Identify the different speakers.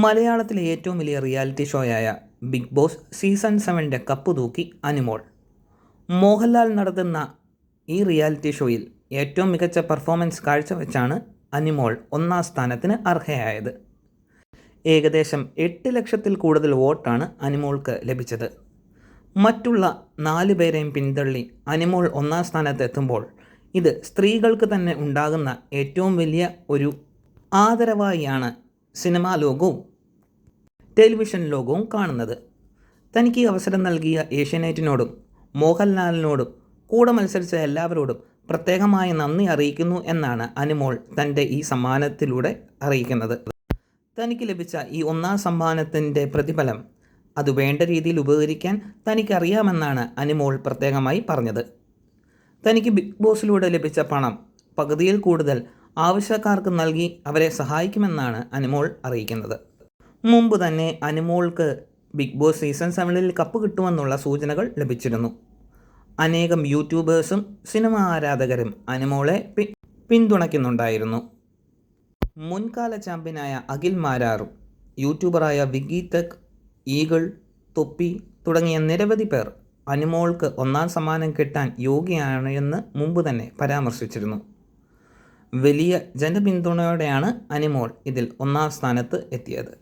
Speaker 1: മലയാളത്തിലെ ഏറ്റവും വലിയ റിയാലിറ്റി ഷോയായ ബിഗ് ബോസ് സീസൺ സെവന്റെ കപ്പ് തൂക്കി അനിമോൾ. മോഹൻലാൽ നടത്തുന്ന ഈ റിയാലിറ്റി ഷോയിൽ ഏറ്റവും മികച്ച പെർഫോമൻസ് കാഴ്ചവെച്ചാണ് അനിമോൾ ഒന്നാം സ്ഥാനത്തിന് അർഹയായത്. ഏകദേശം എട്ട് ലക്ഷത്തിൽ കൂടുതൽ വോട്ടാണ് അനിമോൾക്ക് ലഭിച്ചത്. മറ്റുള്ള നാല് പേരെയും പിന്തള്ളി അനിമോൾ ഒന്നാം സ്ഥാനത്ത് എത്തുമ്പോൾ ഇത് സ്ത്രീകൾക്ക് തന്നെ ഉണ്ടാകുന്ന ഏറ്റവും വലിയ ഒരു ആദരവായിയാണ് സിനിമാ ലോകവും ടെലിവിഷൻ ലോകവും കാണുന്നത്. തനിക്ക് അവസരം നൽകിയ ഏഷ്യാനെറ്റിനോടും മോഹൻലാലിനോടും കൂടെ മത്സരിച്ച എല്ലാവരോടും പ്രത്യേകമായി നന്ദി അറിയിക്കുന്നു എന്നാണ് അനുമോൾ തന്റെ ഈ സമ്മാനത്തിലൂടെ അറിയിക്കുന്നത്. തനിക്ക് ലഭിച്ച ഈ ഒന്നാം സമ്മാനത്തിന്റെ പ്രതിഫലം അത് വേണ്ട രീതിയിൽ ഉപകരിക്കാൻ തനിക്കറിയാമെന്നാണ് അനുമോൾ പ്രത്യേകമായി പറഞ്ഞത്. തനിക്ക് ബിഗ് ബോസിലൂടെ ലഭിച്ച പണം പകുതിയിൽ കൂടുതൽ ആവശ്യക്കാർക്ക് നൽകി അവരെ സഹായിക്കുമെന്നാണ് അനുമോൾ അറിയിക്കുന്നത്. മുമ്പ് തന്നെ അനുമോൾക്ക് ബിഗ് ബോസ് സീസൺ സെവനിൽ കപ്പ് കിട്ടുമെന്നുള്ള സൂചനകൾ ലഭിച്ചിരുന്നു. അനേകം യൂട്യൂബേഴ്സും സിനിമ ആരാധകരും അനുമോളെ പി പിന്തുണയ്ക്കുന്നുണ്ടായിരുന്നു. മുൻകാല ചാമ്പ്യനായ അഖിൽ മാരാറും യൂട്യൂബറായ വിഗി തെക് ഈഗിൾ തൊപ്പി തുടങ്ങിയ നിരവധി പേർ അനുമോൾക്ക് ഒന്നാം സമ്മാനം കിട്ടാൻ യോഗ്യയാണ് എന്ന് മുമ്പ് തന്നെ പരാമർശിച്ചിരുന്നു. വലിയ ജനപിന്തുണയോടെയാണ് അനിമോൾ ഇതിൽ ഒന്നാം സ്ഥാനത്ത് എത്തിയത്.